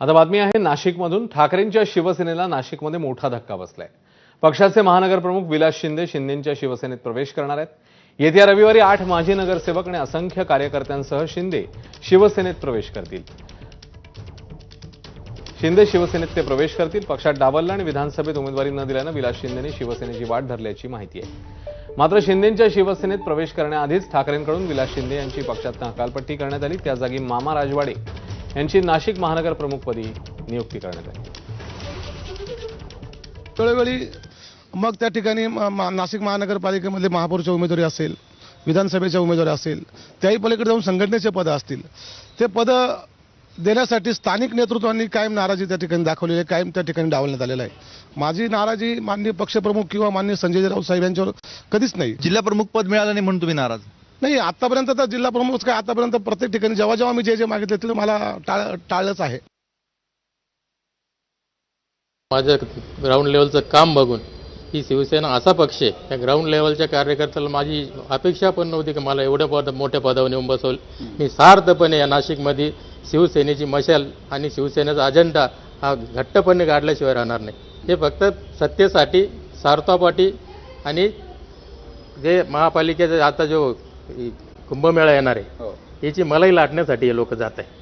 आता बातमी आहे नाशिकमधून ठाकरेंच्या शिवसेनेला नाशिकमध्ये मोठा धक्का बसलाय. पक्षाचे महानगरप्रमुख विलास शिंदे शिंदेच्या शिवसेनेत प्रवेश करणार आहेत. येत्या रविवारी आठ माजी नगरसेवक आणि असंख्य कार्यकर्त्यांसह शिंदे शिवसेनेत प्रवेश करतील. शिंदे शिवसेनेत ते प्रवेश करतील. पक्षात डावलला आणि विधानसभेत उमेदवारी न दिल्यानं विलास शिंदेने शिवसेनेची वाट धरल्याची माहिती आहे. मात्र शिंदेच्या शिवसेनेत प्रवेश करण्याआधीच ठाकरेंकडून विलास शिंदे यांची पक्षात हकालपट्टी करण्यात आली. त्या जागी मामा राजवाडे यांची नाशिक महानगर प्रमुखपदी नियुक्ती करण्यात आली. वेळोवेळी मग त्या ठिकाणी नाशिक महानगरपालिकेमध्ये महापौरच्या उमेदवारी असेल विधानसभेच्या उमेदवारी असेल त्याही पलीकडे जाऊन संघटनेचे पदं असतील. ते पदं देण्यासाठी स्थानिक नेतृत्वांनी कायम नाराजी त्या ठिकाणी दाखवलेली आहे कायम त्या ठिकाणी डावलण्यात आलेलं आहे. माझी नाराजी माननीय पक्षप्रमुख किंवा माननीय संजय राऊत साहेब यांच्यावर कधीच नाही. जिल्हा प्रमुख पद मिळालं नाही म्हणून तुम्ही नाराज? नाही आतापर्यंत तर जिल्हा प्रमुख काय आतापर्यंत प्रत्येक ठिकाणी जेव्हा जेव्हा मी जे जे मागितले ते मला टाळ टाळलंच आहे. माझ्या ग्राउंड लेवलचं काम बघून ही शिवसेना असा पक्ष आहे त्या ग्राउंड लेवलच्या कार्यकर्त्याला माझी अपेक्षा पण नव्हती की मला एवढ्या पद मोठ्या पदावर नेऊन बसवल. मी सार्थपणे या नाशिकमध्ये शिवसेनेची मशाल आणि शिवसेनेचा अजेंडा हा घट्टपणे गाडल्याशिवाय राहणार नाही. हे फक्त सत्तेसाठी सार्थापाठी आणि जे महापालिकेचा आता जो कुंभमेळा येणार आहे. याची मलाही लाटण्यासाठी हे लोक जात आहे